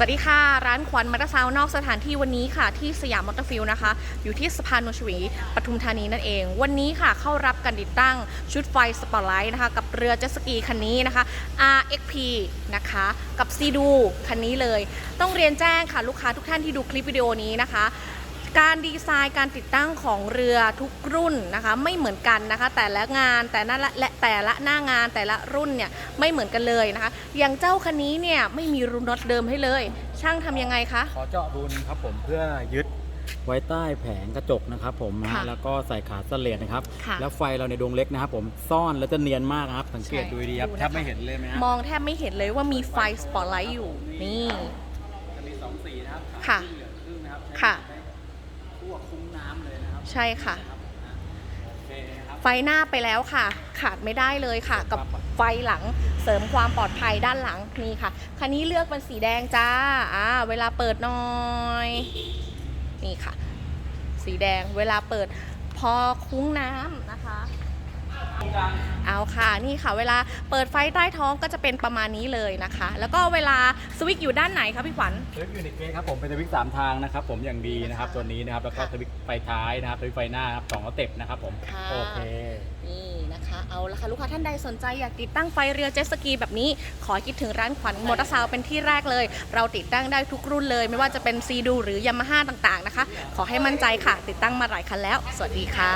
สวัสดีค่ะ ร้านขวัญมอเตอร์ซาว์นอกสถานที่วันนี้ค่ะ ที่สยามมอเตอร์ฟิลด์นะคะ อยู่ที่สะพานนนชวีปทุมธานีนั่นเอง วันนี้ค่ะเข้ารับการติดตั้งชุดไฟสปอตไลท์นะคะ กับเรือเจ็ตสกีคันนี้นะคะ RXP นะคะ กับซีดูคันนี้เลย ต้องเรียนแจ้งค่ะ ลูกค้าทุกท่านที่ดูคลิปวิดีโอนี้นะคะ การดีไซน์การติดตั้งของเรือทุกรุ่นนะคะไม่เหมือนกันนะคะ แต่ละงานแต่ละและแต่ละหน้างานแต่ละรุ่นเนี่ยไม่เหมือนกันเลยนะคะ อย่างเจ้าคันนี้เนี่ยไม่มีรูน็อตเดิมให้เลย ช่างทำยังไงคะขอเจาะรูนครับผมเพื่อยึดไว้ใต้แผงกระจกนะครับผมนะค่ะฮะแล้วก็ใส่ขาสเลดนะครับ ค่ะแล้วไฟเราในดวงเล็กนะครับผมซ่อนแล้วจะเนียนมากนะครับ สังเกตใช่ดูดีครับดูนะคะ แทบไม่เห็นเลยไหมฮะมองแทบไม่เห็นเลยว่ามีไฟสปอตไลท์อยู่นี่ จะมีสองสีนะครับค่ะขาวเหลืองครึ่งนะครับค่ะใช้ ทั่วคุ้งน้ำเลยนะครับใช่ค่ะครับนะโอเคนะครับ ไฟหน้าไปแล้วค่ะ ขาดไม่ได้เลยค่ะ กับไฟหลังเสริมความปลอดภัยด้านหลังนี่ค่ะ คันนี้เลือกเป็นสีแดงจ้าอ่าเวลาเปิดหน่อย นี่ค่ะ สีแดงเวลาเปิดพอคุ้งน้ำนะคะ เอาค่ะนี่ค่ะเวลาเปิดไฟใต้ท้องก็จะเป็นประมาณนี้เลยนะคะ แล้วก็เวลาสวิตช์อยู่ด้านไหนคะพี่ขวัญ สวิตช์ยูนิตเกครับผมเป็นสวิตช์สามทางนะครับผมอย่างดีนะครับค่ะตัวนี้นะครับแล้วก็ค่ะสวิตช์ไฟท้ายนะครับสวิตช์ไฟหน้าครับสองสเต็ปนะครับผมค่ะ โอเค นี่นะคะเอาละค่ะลูกค้าท่านใดสนใจอยากติดตั้งไฟเรือเจ็ตสกีแบบนี้ ขอให้คิดถึงร้านขวัญมอเตอร์ซาวด์เป็นที่แรกเลย เราติดตั้งได้ทุกรุ่นเลย ไม่ว่าจะเป็นซีดูหรือยามาฮ่าต่างๆนะคะ ขอให้มั่นใจค่ะ ติดตั้งมาหลายคันแล้ว สวัสดีค่ะ